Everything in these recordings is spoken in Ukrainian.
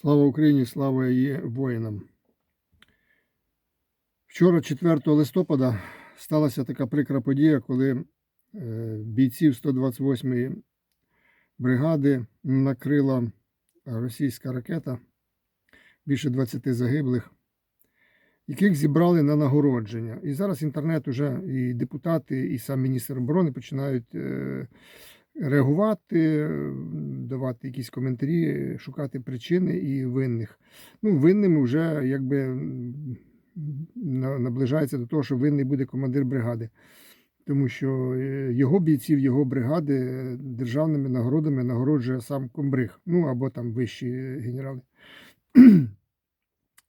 Слава Україні, слава її воїнам. Вчора, 4 листопада, сталася така прикра подія, коли е, бійців 128-ї бригади накрила російська ракета, більше 20 загиблих, яких зібрали на нагородження. І зараз інтернет уже і депутати, і сам міністр оборони починають е, реагувати, давати якісь коментарі, шукати причини і винних. Ну, винним вже якби наближається до того, що винний буде командир бригади. Тому що е, його бійців, його бригади е, державними нагородами нагороджує сам комбриг, ну або там вищі е, генерали.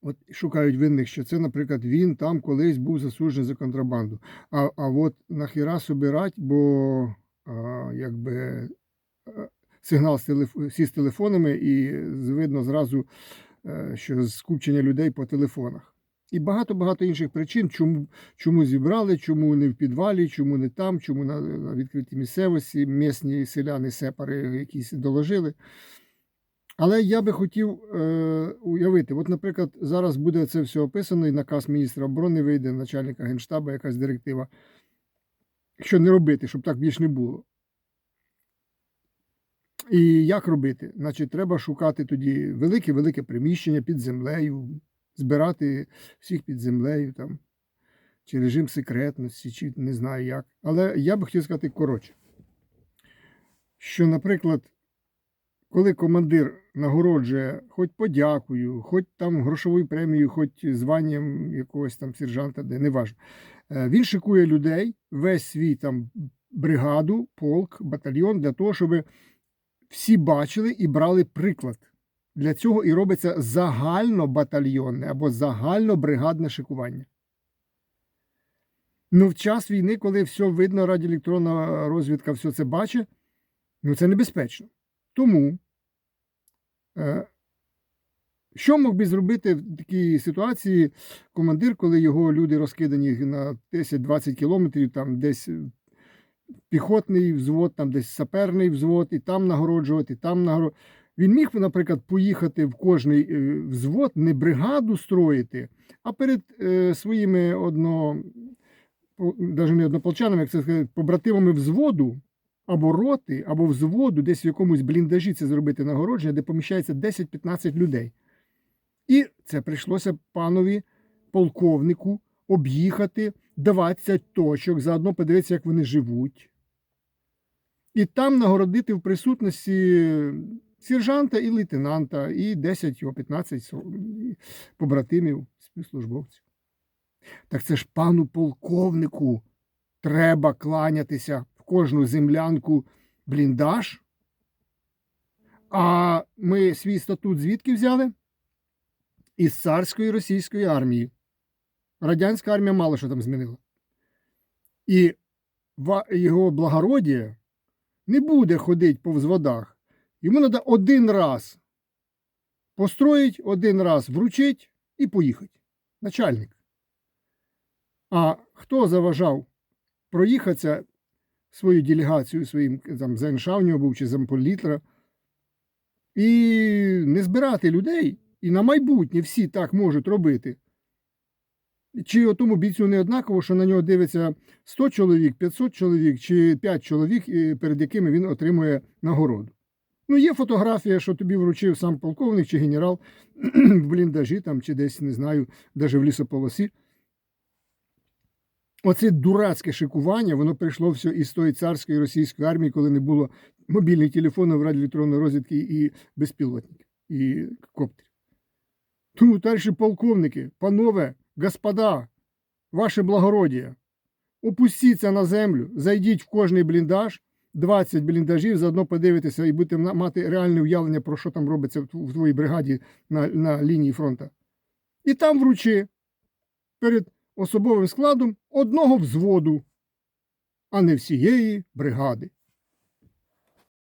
От шукають винних, що це, наприклад, він там колись був засуджений за контрабанду. А, а от нахіра собирать, бо а, якби сигнал всі з телефонами, і видно зразу, е, що скупчення людей по телефонах. І багато-багато інших причин, чому, чому зібрали, чому не в підвалі, чому не там, чому на, на відкритій місцевості, місні селяни, сепари якісь доложили. Але я би хотів е, уявити, от, наприклад, зараз буде це все описано, і наказ міністра оборони вийде, начальника генштабу, якась директива. Що не робити, щоб так більш не було. І як робити? Значить, треба шукати тоді велике-велике приміщення під землею, збирати всіх під землею там, чи режим секретності, чи не знаю як. Але я би хотів сказати коротше, що, наприклад, коли командир нагороджує хоч подякою, хоч там грошовою премією, хоч званням якогось там сержанта, де не важно, е, він шикує людей, весь свій там бригаду, полк, батальйон для того, щоб всі бачили і брали приклад. Для цього і робиться загальнобатальйонне або загальнобригадне шикування. Ну, в час війни, коли все видно, радіоелектронна розвідка все це бачить, ну це небезпечно. Тому, е, що мог би зробити в такій ситуації командир, коли його люди розкидані на 10-20 кілометрів, там десь піхотний взвод, там десь саперний взвод, і там нагороджувати, і там нагороджувати. Він міг, наприклад, поїхати в кожний е, взвод, не бригаду строїти, а перед е, своїми одно, навіть не однополчанами, як це сказати, побратимами взводу або роти, або взводу, десь в якомусь бліндажі це зробити нагородження, де поміщається 10-15 людей. І це прийшлося панові полковнику об'їхати 20 точок, заодно подивитися, як вони живуть. І там нагородити в присутності сержанта і лейтенанта, і 10 або 15 побратимів, співслужбовців. Так це ж пану полковнику треба кланятися в кожну землянку бліндаж. А ми свій статут звідки взяли? Із царської російської армії. Радянська армія мало що там змінила. І його благородіє не буде ходити по взводах. Йому треба один раз построїть, один раз вручить і поїхати. Начальник. А хто заважав проїхатися свою делегацію своїм там ЗНШ в нього був чи замполітра і не збирати людей, і на майбутнє всі так можуть робити. Чи тому бійцю не однаково, що на нього дивиться 100 чоловік, 500 чоловік чи 5 чоловік, перед якими він отримує нагороду. Ну, є фотографія, що тобі вручив сам полковник чи генерал в бліндажі там, чи десь, не знаю, навіть в лісополосі. Оце дурацьке шикування, воно прийшло все із тої царської російської армії, коли не було мобільних телефонів, радіоелектронної розвідки і безпілотників, і коптерів. Тому, товариші полковники, панове, господа, ваше благородіє, опустіться на землю, зайдіть в кожний бліндаж, 20 бліндажів, заодно подивитися і будете мати реальне уявлення, про що там робиться в твоїй бригаді на, на лінії фронту. І там вручи перед особовим складом одного взводу, а не всієї бригади.